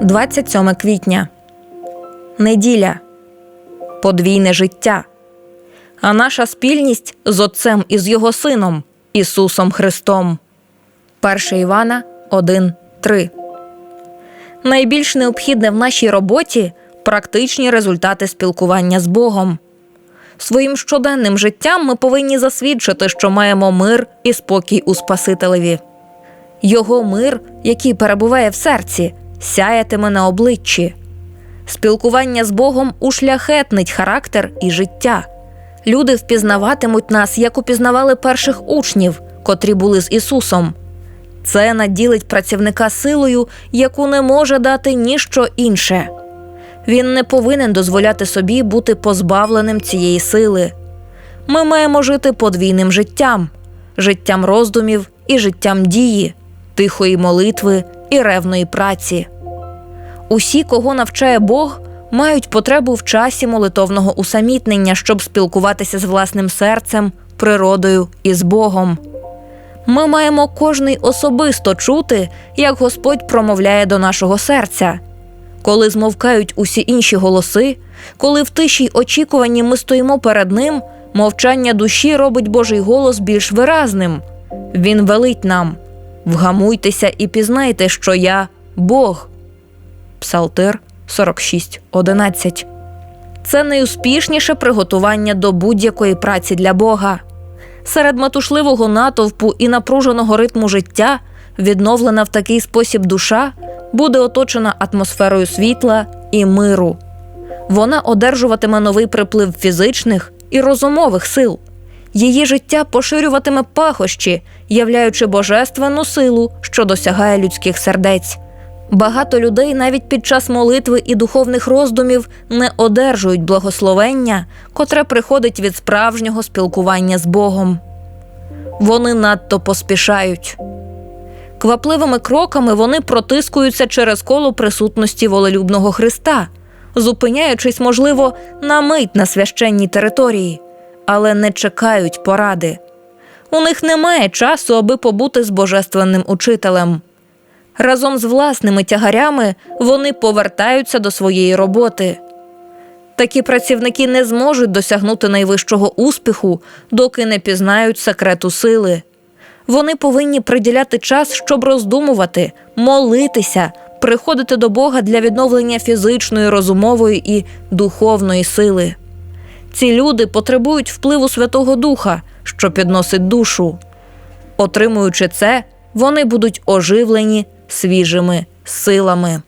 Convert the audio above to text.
27 квітня. Неділя. Подвійне життя. А наша спільність з Отцем і з Його Сином Ісусом Христом. 1 Івана 1, 3. Найбільш необхідне в нашій роботі практичні результати спілкування з Богом. Своїм щоденним життям ми повинні засвідчити, що маємо мир і спокій у Спасителеві. Його мир, який перебуває в серці, сяятиме на обличчі. Спілкування з Богом ушляхетнить характер і життя. Люди впізнаватимуть нас, як упізнавали перших учнів, котрі були з Ісусом. Це наділить працівника силою, яку не може дати ніщо інше. Він не повинен дозволяти собі бути позбавленим цієї сили. Ми маємо жити подвійним життям, життям роздумів і життям дії, тихої молитви і ревної праці. Усі, кого навчає Бог, мають потребу в часі молитовного усамітнення, щоб спілкуватися з власним серцем, природою і з Богом. Ми маємо кожний особисто чути, як Господь промовляє до нашого серця. Коли змовкають усі інші голоси, коли в тишій очікуванні ми стоїмо перед ним, мовчання душі робить Божий голос більш виразним. Він велить нам вгамуйтеся і пізнайте, що я Бог. Псалтир 46.11 Це найуспішніше приготування до будь-якої праці для Бога. Серед метушливого натовпу і напруженого ритму життя, відновлена в такий спосіб душа, буде оточена атмосферою світла і миру. Вона одержуватиме новий приплив фізичних і розумових сил. Її життя поширюватиме пахощі, являючи божественну силу, що досягає людських сердець. Багато людей навіть під час молитви і духовних роздумів не одержують благословення, котре приходить від справжнього спілкування з Богом. Вони надто поспішають. Квапливими кроками вони протискуються через коло присутності волелюбного Христа, зупиняючись, можливо, на мить на священній території, але не чекають поради. У них немає часу, аби побути з божественним учителем. Разом з власними тягарями вони повертаються до своєї роботи. Такі працівники не зможуть досягнути найвищого успіху, доки не пізнають секрету сили. Вони повинні приділяти час, щоб роздумувати, молитися, приходити до Бога для відновлення фізичної, розумової і духовної сили. Ці люди потребують впливу Святого Духа, що підносить душу. Отримуючи це, вони будуть оживлені свіжими силами.